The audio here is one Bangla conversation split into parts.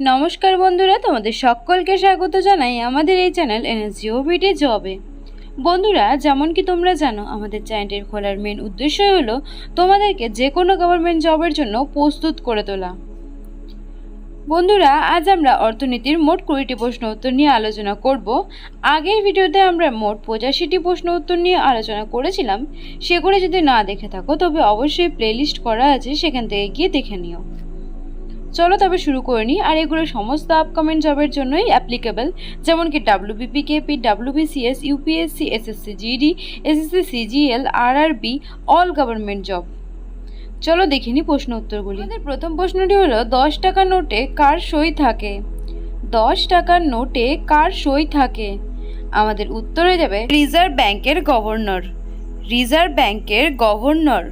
নমস্কার বন্ধুরা, তোমাদের সকলকে স্বাগত জানাই আমাদের এই চ্যানেল এনএসজিও ভিটি জবে। বন্ধুরা, যেমন কি তোমরা জানো, আমাদের চ্যানেলটির খোলার মেন উদ্দেশ্য হলো তোমাদেরকে যে কোনো গভর্নমেন্ট জবের জন্য প্রস্তুত করে তোলা। বন্ধুরা, আজ আমরা অর্থনীতির মোট কুড়িটি প্রশ্ন উত্তর নিয়ে আলোচনা করব। আগের ভিডিওতে আমরা মোট পঁচাশিটি প্রশ্ন উত্তর নিয়ে আলোচনা করেছিলাম। সেগুলো যদি না দেখে থাকো, তবে অবশ্যই প্লেলিস্ট করা আছে, সেখান থেকে গিয়ে দেখে নিও। চলো তবে শুরু করে নিই। আর এগুলো সমস্ত আপকামিং জবের জন্যই অ্যাপ্লিকেবল যেমন কি WBP KP WBCS UPSC SSC GD SSC CGL RRB all government job চলো দেখে নিই প্রশ্ন উত্তরগুলি। আমাদের প্রথম প্রশ্নটি হলো, দশ টাকার নোটে কার সই থাকে? দশ টাকার নোটে কার সই থাকে? আমাদের উত্তর হয়ে যাবে, রিজার্ভ ব্যাংকের গভর্নর। রিজার্ভ ব্যাংকের গভর্নর।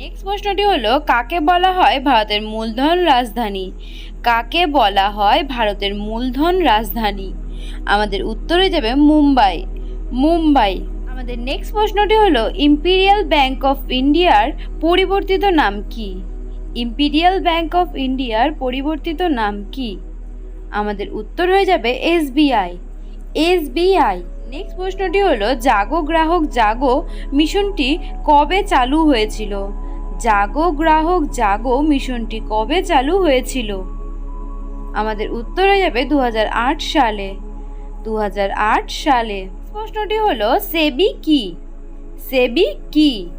নেক্সট প্রশ্নটি হলো, কাকে বলা হয় ভারতের মূলধন রাজধানী? কাকে বলা হয় ভারতের মূলধন রাজধানী? আমাদের উত্তরে যাবে মুম্বাই। মুম্বাই। আমাদের নেক্সট প্রশ্নটি হলো ইম্পিরিয়াল ব্যাংক অফ ইন্ডিয়ার পরিবর্তিত নাম কি? ইম্পিরিয়াল ব্যাংক অফ ইন্ডিয়ার পরিবর্তিত নাম কি? আমাদের উত্তর হয়ে যাবে এসবিআই এসবিআই নেক্সট প্রশ্নটি হলো, জাগো গ্রাহক জাগো মিশনটি কবে চালু হয়েছিল? জাগো গ্রাহক, জাগো মিশনটি কবে চালু হয়েছিল? আমাদের উত্তরে যাবে দু হাজার আট সালে। দু হাজার আট সালে। প্রশ্নটি হলো, সেবি কি? সেবি কি?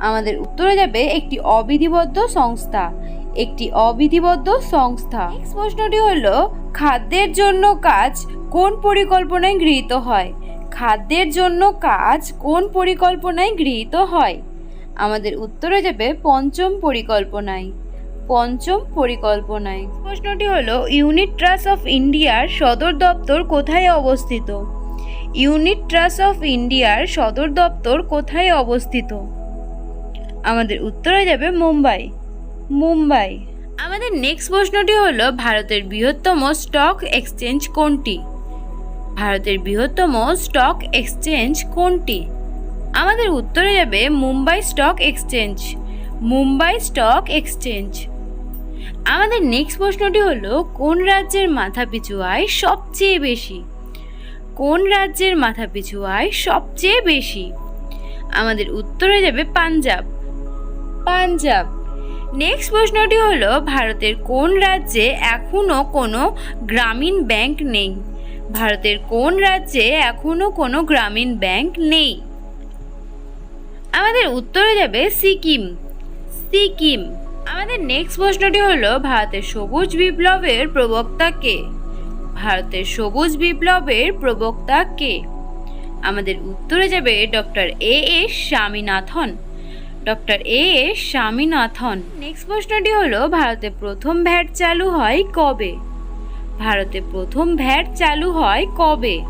আমাদের উত্তরে যাবে একটি অবিধিবদ্ধ সংস্থা। একটি অবিধিবদ্ধ সংস্থা। প্রশ্নটি হলো, খাদ্যের জন্য কাজ কোন পরিকল্পনায় গৃহীত হয়? খাদ্যের জন্য কাজ কোন পরিকল্পনায় গৃহীত হয়? আমাদের উত্তরে যাবে পঞ্চম পরিকল্পনায়। পঞ্চম পরিকল্পনায়। প্রশ্নটি হলো, ইউনিট ট্রাস্ট অফ ইন্ডিয়ার সদর দপ্তর কোথায় অবস্থিত? ইউনিট ট্রাস্ট অফ ইন্ডিয়ার সদর দপ্তর কোথায় অবস্থিত? আমাদের উত্তরে যাবে মুম্বাই। মুম্বাই। আমাদের নেক্সট প্রশ্নটি হলো, ভারতের বৃহত্তম স্টক এক্সচেঞ্জ কোনটি? ভারতের বৃহত্তম স্টক এক্সচেঞ্জ কোনটি? আমাদের উত্তরে যাবে Mumbai stock exchange. Mumbai stock exchange. আমাদের নেক্সট প্রশ্নটি হলো, কোন রাজ্যের মাথাপিছু আয় সবচেয়ে বেশি? কোন রাজ্যের মাথাপিছু আয় সবচেয়ে বেশি? আমাদের উত্তরে যাবে পাঞ্জাব। পাঞ্জাব। নেক্সট প্রশ্নটি হলো, ভারতের কোন রাজ্যে এখনও কোনো গ্রামীণ ব্যাংক নেই? ভারতের কোন রাজ্যে এখনও কোনো গ্রামীণ ব্যাংক নেই? আমাদের উত্তরে যাবে সিকিম। সিকিম। আমাদের নেক্সট প্রশ্নটি হলো, ভারতের সবুজ বিপ্লবের প্রবক্তা কে? ভারতের সবুজ বিপ্লবের প্রবক্তা কে? আমাদের উত্তরে যাবে doctor A S Swaminathan. Doctor A S Swaminathan. Next প্রশ্নটি হলো, ভারতে প্রথম ভ্যাট চালু হয় কবে? ভারতে প্রথম ভ্যাট চালু হয় কবে?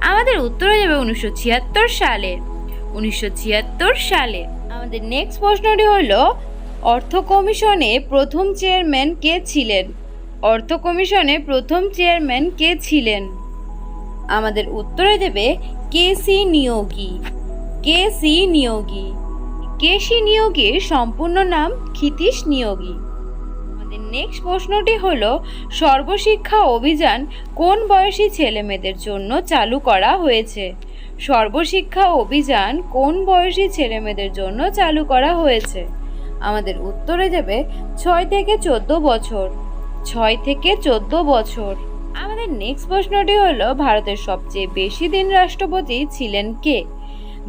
আমাদের উত্তরে যাবে উনিশশো ছিয়াত্তর সালে। উনিশশো ছিয়াত্তর সালে। আমাদের নেক্সট প্রশ্নটি হলো, অর্থ কমিশনে প্রথম চেয়ারম্যান কে ছিলেন? অর্থ কমিশনে প্রথম চেয়ারম্যান কে ছিলেন? আমাদের উত্তরে দেবে, K C Niyogi. K C Niyogi? K C নিয়োগীর সম্পূর্ণ নাম ক্ষিতীশ নিয়োগী। আমাদের নেক্সট প্রশ্নটি হল, সর্বশিক্ষা অভিযান কোন বয়সী ছেলেমেয়েদের জন্য চালু করা হয়েছে? সর্বশিক্ষা অভিযান কোন বয়সী ছেলেমেয়েদের জন্য চালু করা হয়েছে? আমাদের উত্তরে যাবে ছয় থেকে চোদ্দ বছর। ছয় থেকে চোদ্দ বছর। আমাদের নেক্সট প্রশ্নটি হলো, ভারতের সবচেয়ে বেশি দিন রাষ্ট্রপতি ছিলেন কে?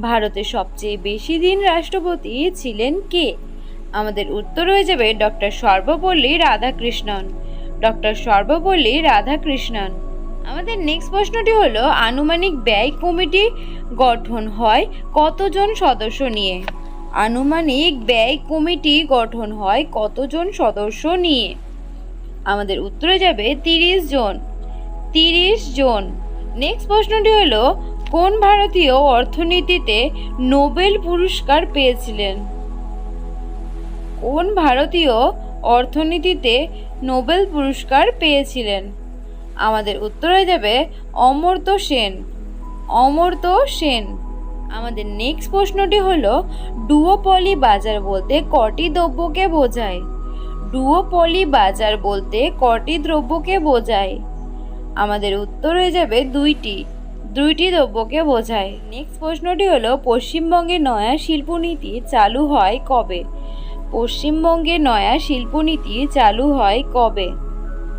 ভারতের সবচেয়ে বেশি দিন রাষ্ট্রপতি ছিলেন কে? আমাদের উত্তর হয়ে যাবে, ডক্টর সর্বপল্লী রাধাকৃষ্ণন। ডক্টর সর্বপল্লী রাধাকৃষ্ণন। আমাদের নেক্সট প্রশ্নটি হলো, আনুমানিক ব্যয় কমিটি গঠন হয় কতজন সদস্য নিয়ে? আনুমানিক ব্যয় কমিটি গঠন হয় কতজন সদস্য নিয়ে? আমাদের উত্তরে যাবে তিরিশ জন। তিরিশ জন। নেক্সট প্রশ্নটি হলো, কোন ভারতীয় অর্থনীতিতে নোবেল পুরস্কার পেয়েছিলেন? কোন ভারতীয় অর্থনীতিতে নোবেল পুরস্কার পেয়েছিলেন? আমাদের উত্তরে যাবে অমর্ত্য সেন। অমর্ত্য সেন। আমাদের নেক্সট প্রশ্নটি হলো ডুওপলি বাজার বলতে কটি দ্রব্যকে বোঝায়? ডুওপলি বাজার বলতে কটি দ্রব্যকে বোঝায়? আমাদের উত্তর হয়ে যাবে দুইটি। দুইটি দ্রব্যকে বোঝায়। নেক্সট প্রশ্নটি হলো, পশ্চিমবঙ্গে নয়া শিল্পনীতি চালু হয় কবে? পশ্চিমবঙ্গে নয়া শিল্পনীতি চালু হয় কবে?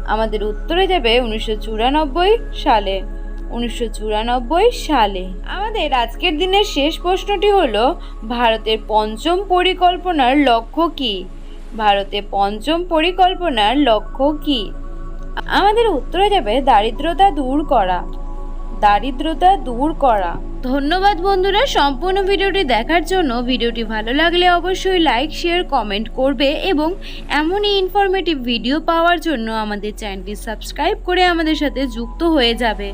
আমাদের উত্তরে যাবে উনিশশো চুরানব্বই সালে। উনিশশো চুরানব্বই সালে। আমাদের আজকের দিনের শেষ প্রশ্নটি হলো, ভারতের পঞ্চম পরিকল্পনার লক্ষ্য কি? ভারতে পঞ্চম পরিকল্পনার লক্ষ্য কি? আমাদের উত্তরে যাবে দারিদ্রতা দূর করা। দারিদ্রতা দূর করা। ধন্যবাদ বন্ধুরা, সম্পূর্ণ ভিডিওটি দেখার জন্য ভিডিওটি ভালো লাগলে অবশ্যই লাইক, শেয়ার, কমেন্ট করবে এবং এমনই ইনফরমেটিভ ভিডিও পাওয়ার জন্য আমাদের চ্যানেলটি সাবস্ক্রাইব করে আমাদের সাথে যুক্ত হয়ে যাবে।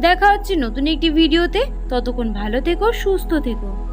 দেখা হচ্ছে নতুন একটি ভিডিওতে। ততক্ষণ ভালো থেকো, সুস্থ থেকো।